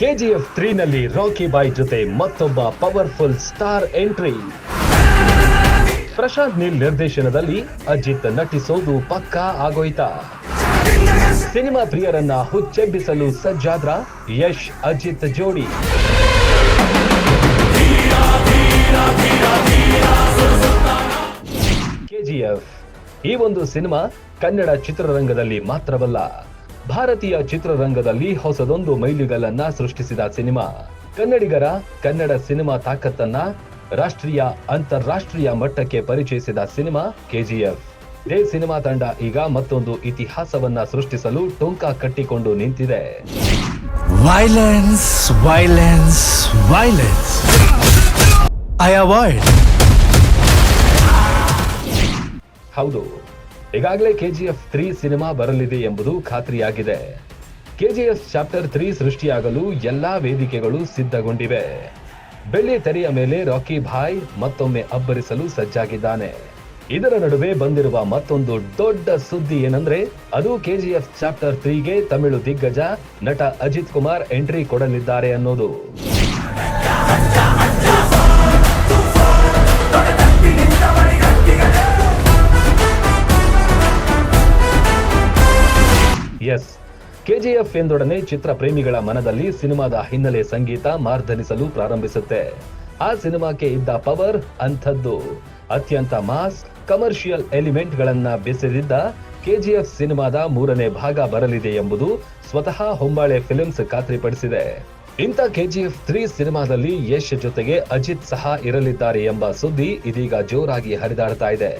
KGF ತ್ರೀನಲ್ಲಿ rakhi Bhai ಜೊತೆ ಮತ್ತೊಬ್ಬ powerful star entry Prashanth Neel ನಿರ್ದೇಶನದಲ್ಲಿ ಅಜಿತ್ ನಟಿಸೋದು ಪಕ್ಕಾ ಆಗೋಯ್ತಾ? ಸಿನಿಮಾ ಪ್ರಿಯರನ್ನ ಹುಚ್ಚೆಬ್ಬಿಸಲು ಸಜ್ಜಾದ್ರ ಯಶ್ ಅಜಿತ್ ಜೋಡಿ. ಕೆಜಿಎಫ್ ಈ ಒಂದು ಸಿನಿಮಾ ಕನ್ನಡ ಚಿತ್ರರಂಗದಲ್ಲಿ ಮಾತ್ರವಲ್ಲ. ಭಾರತೀಯ ಚಿತ್ರರಂಗದಲ್ಲಿ ಹೊಸದೊಂದು ಮೈಲಿಗಲ್ಲನ್ನ ಸೃಷ್ಟಿಸಿದ ಸಿನಿಮಾ. ಕನ್ನಡಿಗರ ಕನ್ನಡ ಸಿನಿಮಾ ತಾಕತ್ತನ್ನ ರಾಷ್ಟ್ರೀಯ ಅಂತಾರಾಷ್ಟ್ರೀಯ ಮಟ್ಟಕ್ಕೆ ಪರಿಚಯಿಸಿದ ಸಿನಿಮಾ ಕೆಜಿಎಫ್ ಇದೇ ಸಿನಿಮಾ ತಂಡ ಈಗ ಮತ್ತೊಂದು ಇತಿಹಾಸವನ್ನ ಸೃಷ್ಟಿಸಲು ಟೊಂಕ ಕಟ್ಟಿಕೊಂಡು ನಿಂತಿದೆ. Violence violence violence I avoid ಹೌದು. ಈಗಾಗಲೇ ಕೆಜಿಎಫ್ ತ್ರೀ ಸಿನಿಮಾ ಬರಲಿದೆ ಎಂಬುದು ಖಾತ್ರಿಯಾಗಿದೆ. ಕೆಜಿಎಫ್ ಚಾಪ್ಟರ್ ತ್ರೀ ಸೃಷ್ಟಿಯಾಗಲು ಎಲ್ಲಾ ವೇದಿಕೆಗಳು ಸಿದ್ಧಗೊಂಡಿವೆ. ಬೆಳ್ಳಿ ತೆರೆಯ ಮೇಲೆ ರಾಕಿ ಭಾಯ್ ಮತ್ತೊಮ್ಮೆ ಅಬ್ಬರಿಸಲು ಸಜ್ಜಾಗಿದ್ದಾನೆ. ಇದರ ನಡುವೆ ಬಂದಿರುವ ಮತ್ತೊಂದು ದೊಡ್ಡ ಸುದ್ದಿ ಏನಂದ್ರೆ, ಅದು ಕೆಜಿಎಫ್ ಚಾಪ್ಟರ್ ತ್ರೀಗೆ ತಮಿಳು ದಿಗ್ಗಜ ನಟ ಅಜಿತ್ ಕುಮಾರ್ ಎಂಟ್ರಿ ಕೊಡಲಿದ್ದಾರೆ ಅನ್ನೋದು. ಕೆಜಿಎಫ್ ಎಂದೊಡನೆ ಚಿತ್ರ ಪ್ರೇಮಿಗಳ ಮನದಲ್ಲಿ ಸಿನಿಮಾದ ಹಿನ್ನೆಲೆ ಸಂಗೀತ ಮಾರ್ಧನಿಸಲು ಪ್ರಾರಂಭಿಸುತ್ತೆ. ಆ ಸಿನಿಮಾಕ್ಕೆ ಇದ್ದ ಪವರ್ ಅಂಥದ್ದು. ಅತ್ಯಂತ ಮಾಸ್, ಕಮರ್ಷಿಯಲ್ ಎಲಿಮೆಂಟ್ ಗಳನ್ನ ಬೆಸೆದಿದ್ದ ಕೆಜಿಎಫ್ ಸಿನಿಮಾದ ಮೂರನೇ ಭಾಗ ಬರಲಿದೆ ಎಂಬುದು ಸ್ವತಃ ಹೊಂಬಾಳೆ ಫಿಲ್ಮ್ಸ್ ಖಾತ್ರಿಪಡಿಸಿದೆ. ಇಂಥ ಕೆಜಿಎಫ್ ತ್ರೀ ಸಿನಿಮಾದಲ್ಲಿ ಯಶ್ ಜೊತೆಗೆ ಅಜಿತ್ ಸಹ ಇರಲಿದ್ದಾರೆ ಎಂಬ ಸುದ್ದಿ ಇದೀಗ ಜೋರಾಗಿ ಹರಿದಾಡ್ತಾ ಇದೆ.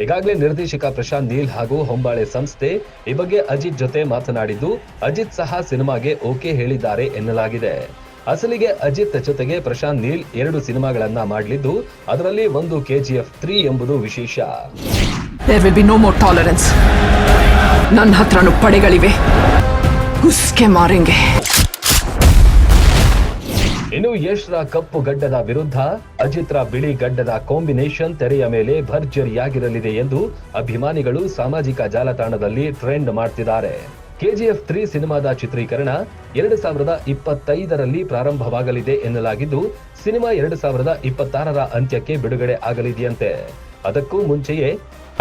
ಈಗಾಗಲೇ ನಿರ್ದೇಶಕ ಪ್ರಶಾಂತ್ ನೀಲ್ ಹಾಗೂ ಹೊಂಬಾಳೆ ಸಂಸ್ಥೆ ಈ ಬಗ್ಗೆ ಅಜಿತ್ ಜೊತೆ ಮಾತನಾಡಿದ್ದು, ಅಜಿತ್ ಸಹ ಸಿನಿಮಾಗೆ ಓಕೆ ಹೇಳಿದ್ದಾರೆ ಎನ್ನಲಾಗಿದೆ. ಅಸಲಿಗೆ ಅಜಿತ್ ಜೊತೆಗೆ ಪ್ರಶಾಂತ್ ನೀಲ್ ಎರಡು ಸಿನಿಮಾಗಳನ್ನ ಮಾಡಲಿದ್ದು, ಅದರಲ್ಲಿ ಒಂದು ಕೆಜಿಎಫ್ ತ್ರೀ ಎಂಬುದು ವಿಶೇಷ. ನನ್ನ ಹತ್ರನೂ ಪಡೆಗಳಿವೆ. ಇನ್ನು ಯಶ್ರ ಕಪ್ಪು ಗಡ್ಡದ ವಿರುದ್ಧ ಅಜಿತ್ರ ಬಿಳಿ ಗಡ್ಡದ ಕಾಂಬಿನೇಷನ್ ತೆರೆಯ ಮೇಲೆ ಭರ್ಜರಿಯಾಗಿರಲಿದೆ ಎಂದು ಅಭಿಮಾನಿಗಳು ಸಾಮಾಜಿಕ ಜಾಲತಾಣದಲ್ಲಿ ಟ್ರೆಂಡ್ ಮಾಡ್ತಿದ್ದಾರೆ. ಕೆಜಿಎಫ್ ತ್ರೀ ಸಿನಿಮಾದ ಚಿತ್ರೀಕರಣ ಎರಡು ಸಾವಿರದ ಇಪ್ಪತ್ತೈದರಲ್ಲಿ ಪ್ರಾರಂಭವಾಗಲಿದೆ ಎನ್ನಲಾಗಿದ್ದು, ಸಿನಿಮಾ ಎರಡು ಸಾವಿರದ ಇಪ್ಪತ್ತಾರರ ಅಂತ್ಯಕ್ಕೆ ಬಿಡುಗಡೆ ಆಗಲಿದೆಯಂತೆ. ಅದಕ್ಕೂ ಮುಂಚೆಯೇ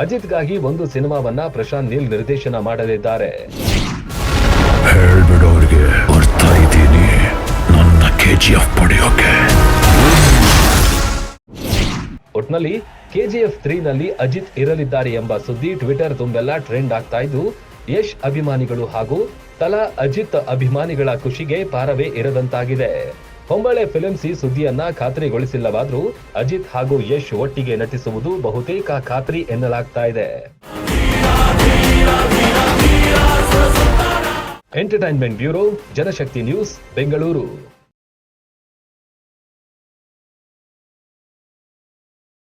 ಅಜಿತ್ಗಾಗಿ ಒಂದು ಸಿನಿಮಾವನ್ನ ಪ್ರಶಾಂತ್ ನೀಲ್ ನಿರ್ದೇಶನ ಮಾಡಲಿದ್ದಾರೆ. ಜಿ ಎಫ್ ಪಡೆಯೋಕೆ. ಒಟ್ನಲ್ಲಿ ಕೆಜಿಎಫ್ ತ್ರೀ ನಲ್ಲಿ ಅಜಿತ್ ಇರಲಿದ್ದಾರೆ ಎಂಬ ಸುದ್ದಿ ಟ್ವಿಟರ್ ತುಂಬೆಲ್ಲ ಟ್ರೆಂಡ್ ಆಗ್ತಾ ಇದ್ದು, ಯಶ್ ಅಭಿಮಾನಿಗಳು ಹಾಗೂ ತಲಾ ಅಜಿತ್ ಅಭಿಮಾನಿಗಳ ಖುಷಿಗೆ ಪಾರವೇ ಇರದಂತಾಗಿದೆ. ಹೊಂಬಳೆ ಫಿಲ್ಮ್ಸ್ ಈ ಸುದ್ದಿಯನ್ನ ಖಾತ್ರಿಗೊಳಿಸಿಲ್ಲವಾದ್ರೂ ಅಜಿತ್ ಹಾಗೂ ಯಶ್ ಒಟ್ಟಿಗೆ ನಟಿಸುವುದು ಬಹುತೇಕ ಖಾತ್ರಿ ಎನ್ನಲಾಗ್ತಾ ಇದೆ. Entertainment bureau, Janashakti news, Bengaluru.